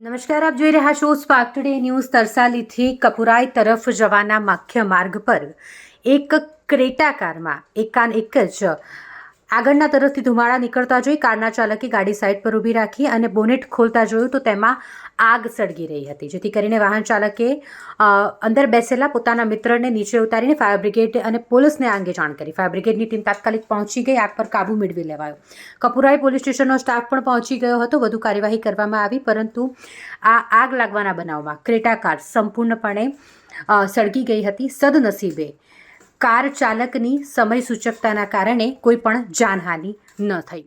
નમસ્કાર, આપ જોઈ રહ્યા છો સ્પાર્ક ટુડે ન્યૂઝ તરસાલીથી કપુરાઈ તરફ જવાના મુખ્ય માર્ગ પર એક ક્રેટા કારમાં એકાન એક જ આગળના તરફથી ધુમાડા નીકળતા જોઈ કારના ચાલકે ગાડી સાઈડ પર ઊભી રાખી અને બોનેટ ખોલતા જોયું તો તેમાં આગ સળગી રહી હતી. જેથી કરીને વાહન ચાલકે અંદર બેસેલા પોતાના મિત્રને નીચે ઉતારીને ફાયર બ્રિગેડ અને પોલીસને આ અંગે જાણ કરી. ફાયર બ્રિગેડની ટીમ તાત્કાલિક પહોંચી ગઈ, આગ પર કાબુ મેળવી લેવાયો. કપુરાઈ પોલીસ સ્ટેશનનો સ્ટાફ પણ પહોંચી ગયો હતો. વધુ કાર્યવાહી કરવામાં આવી, પરંતુ આ આગ લાગવાના બનાવમાં ક્રેટા કાર સંપૂર્ણપણે સળગી ગઈ હતી. સદનસીબે કાર ચાલકની સમય સૂચકતાના કારણે કોઈ પણ જાનહાનિ ન થઈ.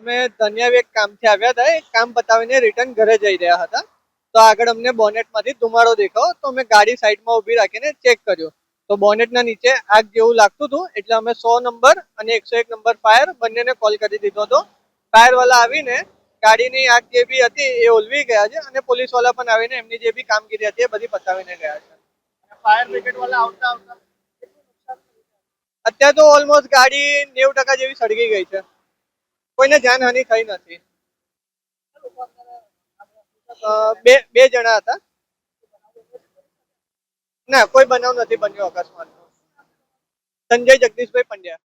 અમે ધન્યાવી એક કામથી આવ્યા હતા. એક કામ બતાવીને રિટર્ન ઘરે જઈ રહ્યા હતા. તો આગળ અમને બોનેટમાંથી ધુમાડો દેખાયો. તો અમે ગાડી સાઈડમાં ઊભી રાખીને ચેક કર્યો. તો બોનેટના નીચે આગ જેવું લાગતું હતું. એટલે અમે સો નંબર અને એકસો એક નંબર ફાયર બંનેને કોલ કરી દીધો હતો. ફાયર વાળા આવીને ગાડીની આગ જે બી હતી એ ઓલવી ગયા છે અને પોલીસવાળા પણ આવીને એમની જે બી કામગીરી હતી એ બધી પતાવીને ગયા છે. ફાયર બ્રિગેડ વાળા આવતા આવતા અત્યારે તો ઓલમોસ્ટ ગાડી નેવું ટકા જેવી સળગી ગઈ છે. કોઈને જાનહાનિ થઈ નથી. બે બે જણા હતા. ના, કોઈ બનાવ નથી બન્યો અકસ્માત સંજય જગદીશભાઈ પંડ્યા.